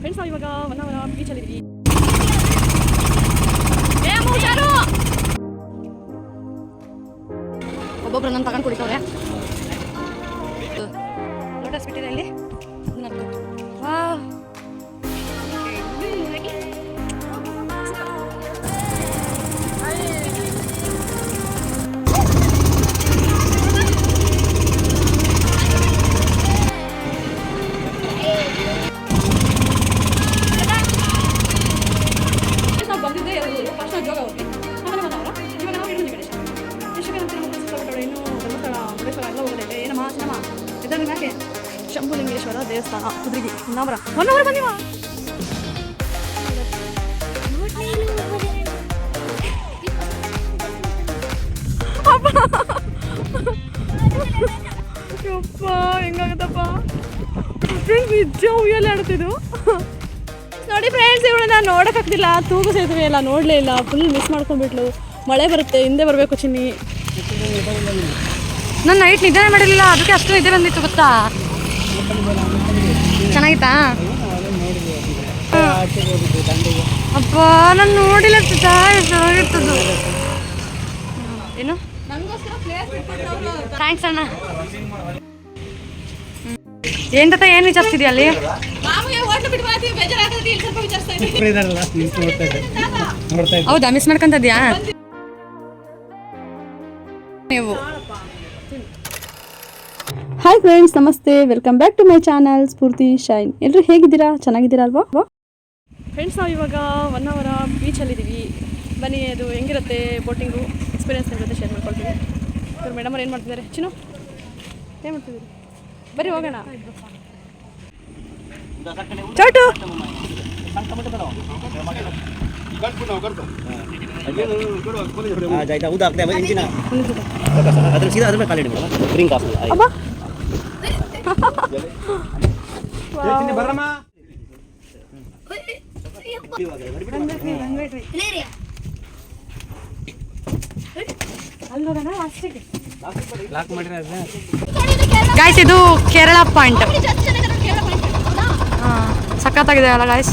Friends ನಾವು ಇವಾಗ ಹೊನ್ನಾವರ ಬೀಚಲ್ಲಿದ್ದೀವಿ ಒಬ್ಬೊಬ್ರು ನನ್ನ ತಗೊಂಡು ಕುಡಿತವ್ರೆ ಲೋಟಸ್ ಬಿಟ್ಟಿದೆ ಇಲ್ಲಿ ಮ್ಯಾಕೆ ಶಂಭುಲಿಂಗೇಶ್ವರ ದೇವಸ್ಥಾನ. ಕುದ್ರಿಗೆ. ನಾವರ. ಹೊನ್ನಾವರ ಬಂದಿವ ಯಪ್ಪ, ಹೆಂಗಾಗತ್ತಪ್ಪ? ಫ್ರೆಂಡ್ಸ್ ನಿಜ ಉಯ್ಯಲ್ಲಿ ಆಡ್ತಿದ್ದು ನೋಡಿ ಫ್ರೆಂಡ್ಸ್ ಇವಳು ನಾನು ನೋಡೋಕ್ಕಾಗ್ತಿಲ್ಲ. ತೂಗು ಸೇತುವೆ ಎಲ್ಲ ನೋಡಲೇ ಇಲ್ಲ. ಫುಲ್ ಮಿಸ್ ಮಾಡ್ಕೊಂಡ್ಬಿಟ್ಲು. ಮಳೆ ಬರುತ್ತೆ, ಹಿಂದೆ ಬರಬೇಕು ಚಿನ್ನಿ. ನಾನು ನೈಟ್ ನಿದ್ದೆ ಮಾಡಿರಲಿಲ್ಲ ಅದಕ್ಕೆ ಅಷ್ಟು ನಿದ್ದೆ ಬಂದಿತ್ತು ಗೊತ್ತಾ? ಚೆನ್ನಾಗಿತ್ತಾ? ಅಪ್ಪ ನಾನು ನೋಡಿಲ್ಲ ಚೆನ್ನಾಗಿರ್ತದ್ದು. ಏನು? ಥ್ಯಾಂಕ್ಸ್ ಅಣ್ಣ. ಏನ್ ತಾತ ಏನ್ ವಿಚಾರಿಸ್ತಿದ್ಯಾ ಅಲ್ಲಿ? ಹೌದಾ ಮಿಸ್ ಮಾಡ್ಕೊಂತದ್ಯಾ ನೀವು. ಹಾಯ್ ಫ್ರೆಂಡ್ಸ್ ನಮಸ್ತೆ. Welcome back to my channel Spoorthi shine ಎಲ್ಲರೂ ಹೇಗಿದ್ದೀರಾ? ಚೆನ್ನಾಗಿದ್ದೀರಾ ಅಲ್ವಾ ಫ್ರೆಂಡ್ಸ್ ನಾವು ಇವಾಗ ಒನ್ ಅವರ ಬೀಚಲ್ಲಿದ್ದೀವಿ ಬನ್ನಿ ಅದು ಹೆಂಗಿರುತ್ತೆ ಬೋಟಿಂಗು ಎಕ್ಸ್ಪೀರಿಯನ್ಸ್ ನಿಮ್ಮ ಜೊತೆ ಶೇರ್ ಮಾಡ್ಕೊಳ್ತೀವಿ ಇವ್ರು ಮೇಡಮ್ ಅವ್ರು ಏನು ಮಾಡ್ತಿದ್ದಾರೆ? ಚಿನ್ನು? ಏನು ಮಾಡ್ತಿದ್ದೀರಿ? ಬರೀ ಹೋಗೋಣ. ಚೋಟು! ಹೌದು ಅದ್ರ ಸೀದಾ ಅದ್ರ ಮೇಲೆ ಕಾಲಿಡಿ ಡ್ರಿಂಕ್ ಹಾಕಲ್ಲ ಅಬ್ಬಾ! ಬರಮ್ಮ ಗಾಯ್ಸ್ ಇದು ಕೇರಳ ಪಾಯಿಂಟ್ ಸಖತ್ತಾಗಿದೆ ಅಲ್ಲ ಗಾಯ್ಸ್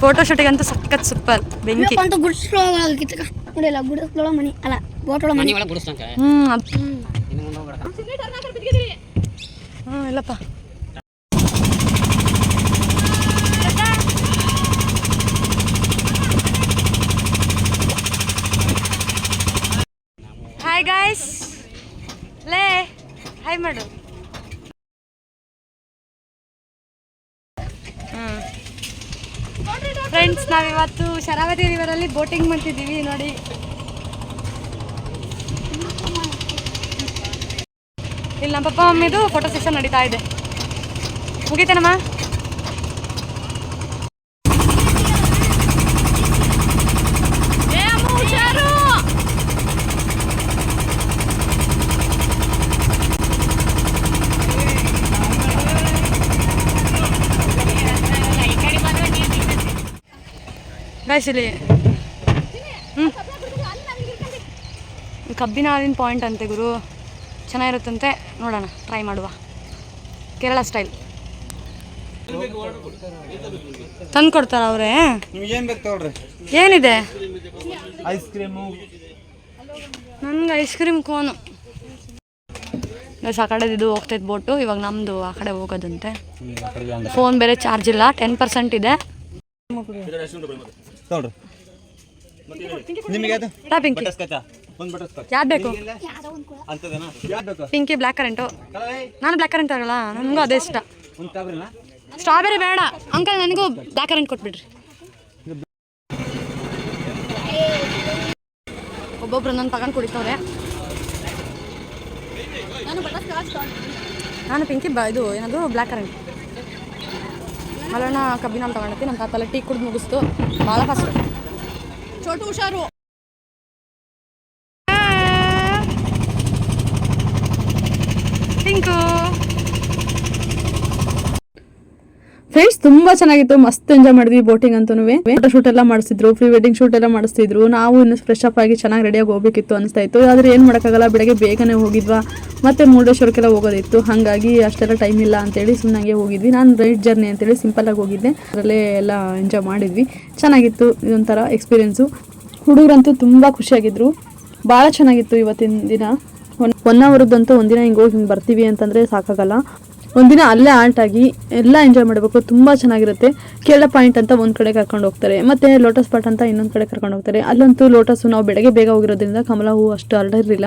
ಫೋಟೋ ಶೂಟಿಗೆ ಅಂತೂ ಸಖತ್ ಸೂಪರ್ ಬೆಂಕಿ. ನೋಡಿಲ್ಲ ಗುಡಿಸ್ಲೊಳ ಮನಿ. ಅಲ್ಲ ಬೋಟೊಳ ಮನಿ. ಹ್ಮ್ ಅದ್- ಇಲ್ಲಪ್ಪ. ಹಾಯ್ ಗಾಯ್ಸ್ ಲೇ ಹಾಯ್ ಮಾಡು. ಫ್ರೆಂಡ್ಸ್ ನಾವಿವತ್ತು ಶರಾವತಿ ರಿವರಲ್ಲಿ ಬೋಟಿಂಗ್ ಮಾಡ್ತಿದ್ದೀವಿ ನೋಡಿ. ಇಲ್ಲಿ ನಮ್ಮ ಪಪ್ಪ ಮಮ್ಮಿದು ಫೋಟೋ ಸೆಷನ್ ನಡೀತಾ ಇದೆ. ಮುಗಿತೇನಮ್ಮ? ಇಲ್ಲಿ ಹ್ಞೂ ಕಬ್ಬಿನ ಹಾಲಿನ ಪಾಯಿಂಟ್ ಅಂತೆ ಗುರು. ಚೆನ್ನಾಗಿರುತ್ತಂತೆ ನೋಡೋಣ ಟ್ರೈ ಮಾಡುವ. ಕೇರಳ ಸ್ಟೈಲ್ ತಂದು ಕೊಡ್ತಾರ ಅವರೇ? ಏನಿದೆ? ಐಸ್ ಕ್ರೀಮು ನನ್ಗೆ ಐಸ್ ಕ್ರೀಮ್ ಕೋನು ಆ ಕಡೆ ಇದು ಹೋಗ್ತೈತೆ ಬೋಟು ಇವಾಗ ನಮ್ಮದು ಆ ಕಡೆ ಹೋಗೋದಂತೆ. ಫೋನ್ ಬೇರೆ ಚಾರ್ಜ್ ಇಲ್ಲ ಟೆನ್ ಪರ್ಸೆಂಟ್ ಇದೆ. ನಿಮಗೆ ಯಾವ್ದು ಬೇಕು? ಅಂತದೇನಾ ಯಾವ್ದು ಬೇಕು? Pinki black currant. ನಾನು ಬ್ಲ್ಯಾಕ್ ಕರೆಂಟ್ ಆಗಲ್ಲ ನನಗೂ ಅದೇ ಇಷ್ಟ. ಸ್ಟ್ರಾಬೆರಿ ಬೇಡ. ಅಂಕಲ್ ನನಗೂ ಬ್ಲ್ಯಾಕ್ ಕರೆಂಟ್ ಕೊಟ್ಬಿಡ್ರಿ. ಒಬ್ಬೊಬ್ರು ನಾನು ತಗೊಂಡು ಕುಡಿತವ್ರೆ. ನಾನು ಪಿಂಕಿ ಬ ಇದು ಏನದು ಬ್ಲ್ಯಾಕ್ ಕರೆಂಟ್. ಮಲಣ್ಣ ಕಬ್ಬಿನ ತಗೊಂಡೈತಿ ನಮ್ಮ ತಾತಲ್ಲ ಟೀ ಕುಡಿದು ಮುಗಿಸ್ತು. ಭಾಳ ಫಸ್ಟ್ ಚೋಟು ಹುಷಾರು ಪಿಂಕು ಫ್ರೆಂಡ್ಸ್ ತುಂಬಾ ಚೆನ್ನಾಗಿತ್ತು. ಮಸ್ತ್ ಎಂಜಾಯ್ ಮಾಡಿದ್ವಿ ಬೋಟಿಂಗ್ ಅಂತೂ ಫೋಟೋ ಶೂಟ್ ಎಲ್ಲ ಮಾಡಿಸಿದ್ರು ಪ್ರೀ ವೆಡ್ಡಿಂಗ್ ಶೂಟ್ ಎಲ್ಲ ಮಾಡಿಸ್ತಿದ್ರು ನಾವು ಇನ್ನು ಫ್ರೆಶ್ ಅಪ್ ಆಗಿ ಚೆನ್ನಾಗಿ ರೆಡಿಯಾಗಿ ಹೋಗ್ಬೇಕಿತ್ತು ಅನಿಸ್ತಾ ಇತ್ತು ಆದ್ರೆ ಏನು ಮಾಡೋಕ್ಕಾಗಲ್ಲ, ಬೆಳಗ್ಗೆ ಬೇಗನೆ ಹೋಗಿದ್ವಾ. ಮತ್ತೆ ಮುರುಡೇಶ್ವರಕ್ಕೆಲ್ಲ ಹೋಗೋದಿತ್ತು. ಹಾಗಾಗಿ ಅಷ್ಟೆಲ್ಲ ಟೈಮ್ ಇಲ್ಲ ಅಂತೇಳಿ ಸುಮ್ಮನೆ ಹೋಗಿದ್ವಿ. ನಾನು ರೈಟ್ ಜರ್ನಿ ಅಂತೇಳಿ ಸಿಂಪಲ್ ಆಗಿ ಹೋಗಿದ್ದೆ. ಅದರಲ್ಲೇ ಎಲ್ಲ ಎಂಜಾಯ್ ಮಾಡಿದ್ವಿ. ಚೆನ್ನಾಗಿತ್ತು ಇದೊಂಥರ ಎಕ್ಸ್ಪೀರಿಯೆನ್ಸು ಹುಡುಗರಂತೂ ತುಂಬ ಖುಷಿಯಾಗಿದ್ರು. ಭಾಳ ಚೆನ್ನಾಗಿತ್ತು ಇವತ್ತಿನ ದಿನ. ಒನ್ ಒನ್ ಅವರದ್ದಂತೂ ಒಂದಿನ ಹಿಂಗೆ ಹೋಗಿ ಹಿಂಗೆ ಬರ್ತೀವಿ ಅಂತಂದರೆ ಸಾಕಾಗಲ್ಲ. ಒಂದಿನ ಅಲ್ಲೇ ಆಲ್ಟ್ ಆಗಿ ಎಲ್ಲ ಎಂಜಾಯ್ ಮಾಡಬೇಕು, ತುಂಬ ಚೆನ್ನಾಗಿರುತ್ತೆ. ಕೇರಳ ಪಾಯಿಂಟ್ ಅಂತ ಒಂದು ಕಡೆ ಕರ್ಕೊಂಡು ಹೋಗ್ತಾರೆ. ಮತ್ತೆ ಲೋಟಸ್ ಪಾಟ್ ಅಂತ ಇನ್ನೊಂದು ಕಡೆ ಕರ್ಕೊಂಡು ಹೋಗ್ತಾರೆ. ಅಲ್ಲಂತೂ ಲೋಟಸ್ ನಾವು ಬೆಳಗ್ಗೆ ಬೇಗ ಹೋಗಿರೋದ್ರಿಂದ ಕಮಲ ಹೂ ಅಷ್ಟು ಹರಡಿರಲಿಲ್ಲ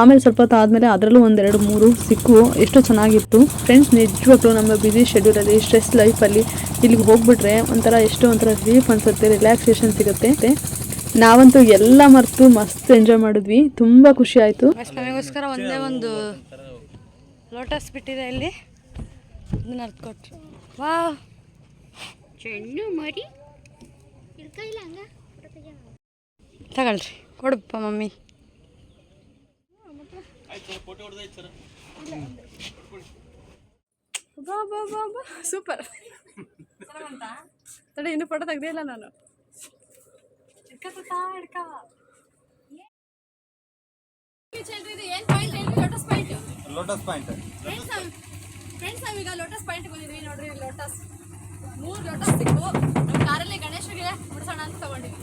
ಆಮೇಲೆ ಸ್ವಲ್ಪ ಹೊತ್ತು ಆದಮೇಲೆ ಅದರಲ್ಲೂ ಒಂದೆರಡು ಮೂರು ಸಿಕ್ಕು. ಎಷ್ಟು ಚೆನ್ನಾಗಿತ್ತು. ಫ್ರೆಂಡ್ಸ್ ನಿಜವಾಗ್ಲೂ ನಮ್ಮ ಬ್ಯುಸಿ ಶೆಡ್ಯೂಲಲ್ಲಿ ಸ್ಟ್ರೆಸ್ ಲೈಫಲ್ಲಿ ಇಲ್ಲಿಗೆ ಹೋಗ್ಬಿಟ್ರೆ ಒಂಥರ ಎಷ್ಟು ಒಂಥರ ರಿಲೀಫ್ ಅನ್ಸುತ್ತೆ ರಿಲ್ಯಾಕ್ಸೇಷನ್ ಸಿಗುತ್ತೆ. ನಾವಂತೂ ಎಲ್ಲ ಮರೆತು ಮಸ್ತ್ ಎಂಜಾಯ್ ಮಾಡಿದ್ವಿ. ತುಂಬ ಖುಷಿ ಆಯಿತು. ಒಂದೇ ಒಂದು ಲೋಟಸ್ ಬಿಟ್ಟಿದೆ ಇಲ್ಲಿ. ಅದನ್ನ ಅರ್ಥ ಕೊಟ್ರು. ವಾ ಚೆಂಡು ಮರಿ. ಇಲ್ಲ ಹಂಗ? ತಗೊಳ್ರಿ. ಕೊಡಪ್ಪ ಮಮ್ಮಿ. ಬಾ ಬಾ ಬಾ ಬಾ. ಸೂಪರ್. ತಡೆ ಇನ್ನು ಫೋಟೋ ತೆಗ್ದೇ ಇಲ್ಲ ನಾನು. ಲೋಟಸ್ ಪಾಯಿಂಟ್ ಫ್ರೆಂಡ್ಸ್ ನಾವೀಗ ಲೋಟಸ್ ಪಾಯಿಂಟ್ ಬಂದಿದ್ವಿ. ನೋಡ್ರಿ ಲೋಟಸ್ ಮೂರು ಲೋಟಸ್ ಸಿಕ್ಕು ನಮ್ಮ ಕಾರಲ್ಲಿ ಗಣೇಶಿಗೆ ಮುಡಿಸೋಣ ಅಂತ ತಗೊಂಡಿದ್ವಿ.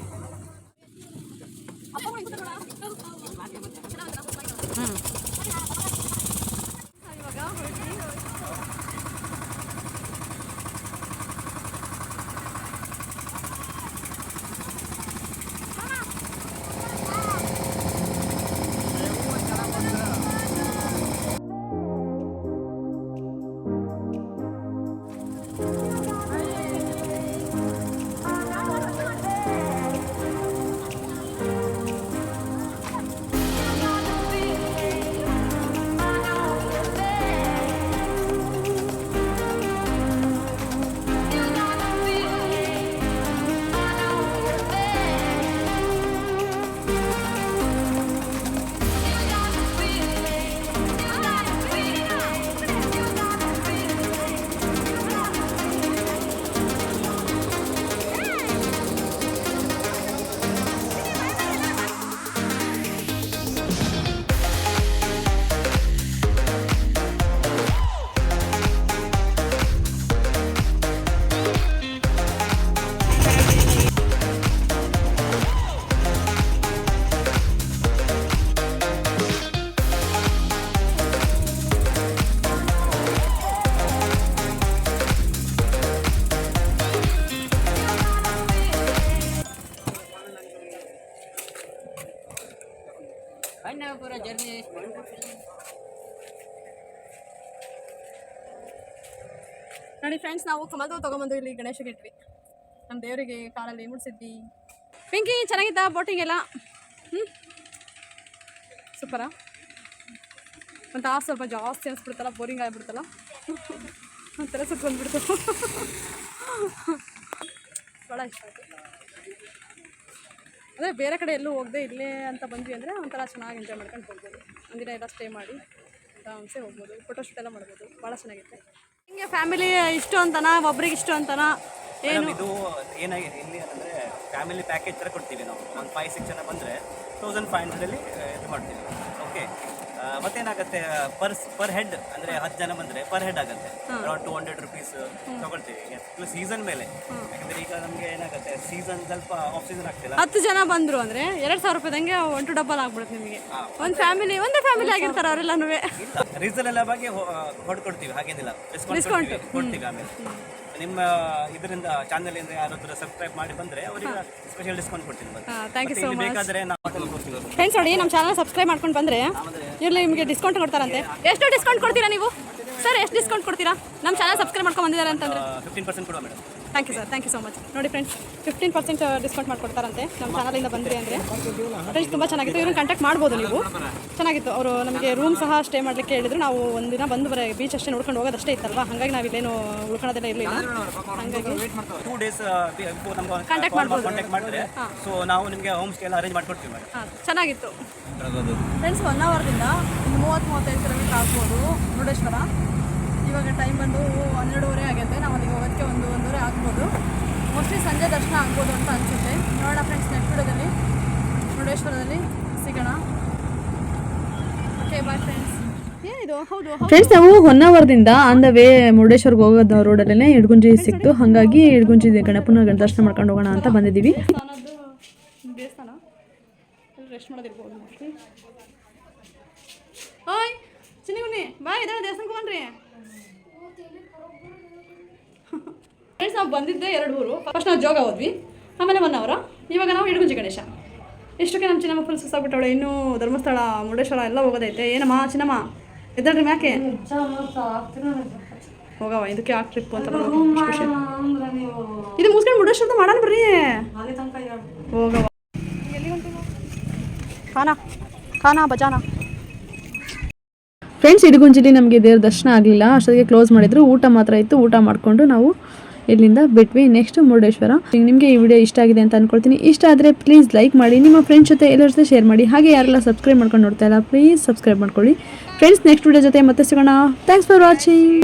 ನೋಡಿ ಫ್ರೆಂಡ್ಸ್ ನಾವು ಕಮಲ್ದು ತೊಗೊಂಬಂದು ಇಲ್ಲಿ ಗಣೇಶಗೆ ಇಟ್ವಿ. ನಮ್ಮ ದೇವರಿಗೆ ಕಾಲಲ್ಲಿ ಮುಡಿಸಿದ್ವಿ. ಪಿಂಕಿ ಚೆನ್ನಾಗಿತ್ತ ಬೋಟಿಂಗ್ ಎಲ್ಲ? ಹ್ಞೂ ಸೂಪರಾ ಮತ್ತು ಆ ಸ್ವಲ್ಪ ಜಾಸ್ತಿ ಅನಿಸ್ಬಿಡ್ತಲ್ಲ ಬೋರಿಂಗ್ ಆಗಿಬಿಡ್ತಲ್ಲ ಒಂಥರ ಸುತ್ಕೊಂಡ್ಬಿಡ್ತು ಭಾಳ ಇಷ್ಟ ಆಯಿತು. ಅದೇ ಬೇರೆ ಕಡೆ ಎಲ್ಲೂ ಹೋಗದೆ ಇಲ್ಲೇ ಅಂತ ಬಂದ್ವಿ ಅಂದರೆ ಒಂಥರ ಚೆನ್ನಾಗಿ ಎಂಜಾಯ್ ಮಾಡ್ಕೊಂಡು ಹೋಗ್ಬೋದು ಒಂದಿನ ಎಲ್ಲ ಸ್ಟೇ ಮಾಡಿ ಆರಾಮ್ಸೆ ಹೋಗ್ಬೋದು. ಫೋಟೋಶೂಟ್ ಎಲ್ಲ ಮಾಡ್ಬೋದು. ಭಾಳ ಚೆನ್ನಾಗಿತ್ತು ಹಿಂಗೆ ಫ್ಯಾಮಿಲಿ ಇಷ್ಟು ಅಂತನ? ಒಬ್ರಿಗೆ ಇಷ್ಟು ಅಂತನ? ಏನು? ಇದು ಏನಾಗಿದೆ? ಇಲ್ಲಿ ಅಂತಂದ್ರೆ ಫ್ಯಾಮಿಲಿ ಪ್ಯಾಕೇಜ್ ಥರ ಕೊಡ್ತೀವಿ ನಾವು. ಒಂದು ಫೈವ್ ಸಿಕ್ಸ್ ಜನ ಬಂದರೆ ತೌಸಂಡ್ ಫೈವ್ ಹಂಡ್ರೆಡಲ್ಲಿ ಇದು ಮಾಡ್ತೀವಿ. ಓಕೆ ಮತ್ತೇನಾಗುತ್ತೆ? ಪರ್ ಪರ್ ಹೆಡ್ ಅಂದ್ರೆ ಹತ್ತು ಜನ ಬಂದ್ರೆ ಪರ್ ಹೆಡ್ ಆಗುತ್ತೆ. ಅರೌಂಡ್ ಟೂ ಹಂಡ್ರೆಡ್ ರುಪೀಸ್ ತಗೊಳ್ತೀವಿ. ಸೀಸನ್ ಮೇಲೆ. ಯಾಕಂದ್ರೆ ಈಗ ನಮಗೆ ಏನಾಗುತ್ತೆ? ಸೀಸನ್ ಸ್ವಲ್ಪ ಆಫ್ ಸೀಸನ್ ಆಗ್ತಿಲ್ಲ. ಹತ್ತು ಜನ ಬಂದ್ರು ಅಂದ್ರೆ ಎರಡ್ ಸಾವಿರ ರೂಪಾಯಿದಂಗೆ ಒನ್ ಟು ಡಬಲ್ ಆಗ್ಬಿಡುತ್ತೆ ನಿಮಗೆ. ಒಂದು ಫ್ಯಾಮಿಲಿ ಒಂದೇ ಫ್ಯಾಮಿಲಿ ಆಗಿರ್ತಾರೆ ಅವರೆಲ್ಲನೂ ರೀಸನ್ ಎಲ್ಲ ಬಗ್ಗೆ ಹೊಡ್ಕೊಡ್ತೀವಿ ಹಾಗೇನಿಲ್ಲ. ಡಿಸ್ಕೌಂಟ್ ಕೊಡ್ತೀವಿ ಆಮೇಲೆ. ನಿಮ್ಮ ಇದರಿಂದ ಚಾನೆಲ್ ಇಂದ ಯಾರಾದ್ರೂ ಸಬ್ಸ್ಕ್ರೈಬ್ ಮಾಡಿ ಬಂದ್ರೆ ಅವರಿಗೆ ಸ್ಪೆಷಲ್ ಡಿಸ್ಕೌಂಟ್ ಕೊಡ್ತೀನಿ. ಥ್ಯಾಂಕ್ ಯು ಸೊ ಮಚ್ ಬೇಕಾದ್ರೆ ನಾವು ಫ್ರೆಂಡ್ಸ್ ನೋಡಿ ನಮ್ಮ ಚಾನಲ್ ಸಬ್ಸ್ಕ್ರೈಬ್ ಮಾಡ್ಕೊಂಡು ಬಂದರೆ ಇರಲಿ, ನಿಮಗೆ ಡಿಸ್ಕೌಂಟ್ ಕೊಡ್ತಾರಂತೆ. ಎಷ್ಟು ಡಿಸ್ಕೌಂಟ್ ಕೊಡ್ತೀರಾ ನೀವು? ಸರ್ ಎಷ್ಟು ಡಿಸ್ಕೌಂಟ್ ಕೊಡ್ತೀರಾ? ನಮ್ಮ ಚಾನಲ್ ಸಬ್ಸ್ಕ್ರೈಬ್ ಮಾಡ್ಕೊಂಡು ಬಂದಿದ್ದಾರೆ ಅಂತಂದ್ರೆ. ಫಿಫ್ಟೀನ್ ಪರ್ಸೆಂಟ್ ಕೊಡುವ madam thank you sir thank you so much ನೋಡಿ ಫ್ರೆಂಡ್ಸ್ ಫಿಫ್ಟೀನ್ ಪರ್ಸೆಂಟ್ ಡಿಸ್ಕೌಂಟ್ ಮಾಡಿಕೊಡ್ತಾರಂತೆ. ನಮ್ಮ ಚಾನಲಿಂದ ಬಂದ್ರಿ ಅಂದರೆ. ಫ್ರೆಂಡ್ಸ್ ತುಂಬ ಚೆನ್ನಾಗಿತ್ತು. ಇವ್ರನ್ನ ಕಾಂಟ್ಯಾಕ್ಟ್ ಮಾಡ್ಬೋದು ನೀವು. ಚೆನ್ನಾಗಿತ್ತು. ಅವರು ನಮಗೆ ರೂಮ್ ಸಹ ಸ್ಟೇ ಮಾಡಲಿಕ್ಕೆ ಹೇಳಿದ್ರು. ನಾವು ಒಂದಿನ ಬಂದು ಬರೀ ಬೀಚ್ ಅಷ್ಟೇ ನೋಡ್ಕೊಂಡು ಹೋಗೋದಷ್ಟೇ ಇತ್ತಲ್ವಾ? ಹಾಗಾಗಿ ನಾವು ಇಲ್ಲೇನು ಉಳ್ಕೊಳ್ಳೋದೆಲ್ಲ ಇರಲಿಲ್ಲ. ಹಾಗಾಗಿ ಟೂ ಡೇಸ್ ಮಾಡ್ಬೋದು. ಕಾಂಟ್ಯಾಕ್ಟ್ ಮಾಡಿದ್ರೆ ಸೊ ನಾವು ನಿಮಗೆ ಹೋಮ್ ಸ್ಟೇ ಎಲ್ಲ ಅರೇಂಜ್ ಮಾಡ್ಕೊಡ್ತೀವಿ ಮೇಡಮ್. ಹಾಂ ಚೆನ್ನಾಗಿತ್ತು. ಫ್ರೆಂಡ್ಸ್ ಒನ್ ಅವರ್ದಿಂದ ಮೂವತ್ತು ಮೂವತ್ತೈದು ಕಿಲೋಮೀಟರ್ ಆಗ್ಬೋದು. ಮುರುಡೇಶ್ವರ ಇವಾಗ ಟೈಮ್ ಬಂದು ಹನ್ನೆರಡೂವರೆ ಆಗೈತೆ. ನಾವು ಅಲ್ಲಿಗೆ ಹೋಗೋದಕ್ಕೆ ಒಂದು ಒಂದೂವರೆ ಆಗ್ಬೋದು. ಮೋಸ್ಟ್ಲಿ ಸಂಜೆ ದರ್ಶನ ಆಗ್ಬೋದು ಅಂತ ಅನಿಸುತ್ತೆ. ನೋಡೋಣ ಫ್ರೆಂಡ್ಸ್ ನೆಟ್ಬಿಡೋದಲ್ಲಿ ಮುರುಡೇಶ್ವರದಲ್ಲಿ ಸಿಗೋಣ. ಓಕೆ ಬಾಯ್ ಫ್ರೆಂಡ್ಸ್ ಫ್ರೆಂಡ್ಸ್ ನಾವು ಹೊನ್ನಾವರದಿಂದ ಆನ್ ದ ವೇ ಮುರುಡೇಶ್ವರ್ಗೆ ಹೋಗೋದು ರೋಡಲ್ಲೇ ಇಡ್ಗುಂಜಿ ಸಿಕ್ತು. ಹಾಗಾಗಿ ಇಡ್ಗುಂಜಿ ಗಣಪನ ದರ್ಶನ ಮಾಡ್ಕೊಂಡು ಹೋಗೋಣ ಅಂತ ಬಂದಿದ್ದೀವಿ. ದೇವಸ್ಥಾನ. ರೆಸ್ಟ್ ಮಾಡೋದಿರ್ಬೋದು. ಮೋಸ್ಟ್ಲಿ ಓಯ್ ಚಿನ್ನಿಗುನಿ ಬಾ ಇದಾಳೆ ದೇವಸ್ಥಾನಕ್ಕೆ ಬನ್ರಿ. ಫ್ರೆಂಡ್ಸ್ ನಾವು ಬಂದಿದ್ದೆ ಎರಡು ಊರು. ಫಸ್ಟ್ ನಾವು ಜೋಗ ಹೋದ್ವಿ. ಆಮೇಲೆ ಒನ್ ಅವರ. ಇವಾಗ ನಾವು ಇಡಗುಂಜಿ ಗಣೇಶ. ಇಷ್ಟಕ್ಕೆ ನಮ್ಮ ಚಿನ್ನಮ್ಮ ಫುಲ್ ಸುಸ್ತಾಗ್ಬಿಟ್ಟವಳೆ ಇನ್ನೂ ಧರ್ಮಸ್ಥಳ ಮುರುಡೇಶ್ವರ ಎಲ್ಲ ಹೋಗೋದೈತೆ. ಏನಮ್ಮ ಚಿನ್ನಮ್ಮ? ಎದ್ದಳ್ರಿ ಮ್ಯಾಕೆ? ಹೋಗವ ಇದಕ್ಕೆ ಆ ಟ್ರಿಪ್ ಅಂತ. ಖುಷಿ. ಇದು ಮುಸ್ಕೊಂಡು ಮುರುಡೇಶ್ವರ ಮಾಡೋಣ ಬರ್ರಿ. ಹೋಗವ ಖಾನಾ. ಖಾನಾ ಬಜಾನಾ ಫ್ರೆಂಡ್ಸ್ ಇಡಗುಂಜಿಲಿ ನಮಗೆ ದೇವ್ರ ದರ್ಶನ ಆಗಲಿಲ್ಲ. ಅಷ್ಟೊತ್ತಿಗೆ ಕ್ಲೋಸ್ ಮಾಡಿದ್ರು. ಊಟ ಮಾತ್ರ ಇತ್ತು. ಊಟ ಮಾಡಿಕೊಂಡು ನಾವು ಇಲ್ಲಿಂದ ಬಿಟ್ವಿ ನೆಕ್ಸ್ಟ್ ಮುರುಡೇಶ್ವರ. ನಿಮಗೆ ಈ ವಿಡಿಯೋ ಇಷ್ಟ ಆಗಿದೆ ಅಂತ ಅನ್ಕೊಳ್ತೀನಿ. ಇಷ್ಟ ಆದರೆ ಪ್ಲೀಸ್ ಲೈಕ್ ಮಾಡಿ, ನಿಮ್ಮ ಫ್ರೆಂಡ್ಸ್ ಜೊತೆ ಎಲ್ಲರ ಜೊತೆ ಶೇರ್ ಮಾಡಿ. ಹಾಗೆ ಯಾರೆಲ್ಲ ಸಬ್ಸ್ಕ್ರೈಬ್ ಮಾಡ್ಕೊಂಡು ನೋಡ್ತಾ ಇಲ್ಲ ಪ್ಲೀಸ್ ಸಬ್ಸ್ಕ್ರೈಬ್ ಮಾಡ್ಕೊಳ್ಳಿ. ಫ್ರೆಂಡ್ಸ್ ನೆಕ್ಸ್ಟ್ ವಿಡಿಯೋ ಜೊತೆ ಮತ್ತೆ ಸಿಗೋಣ. Thanks for watching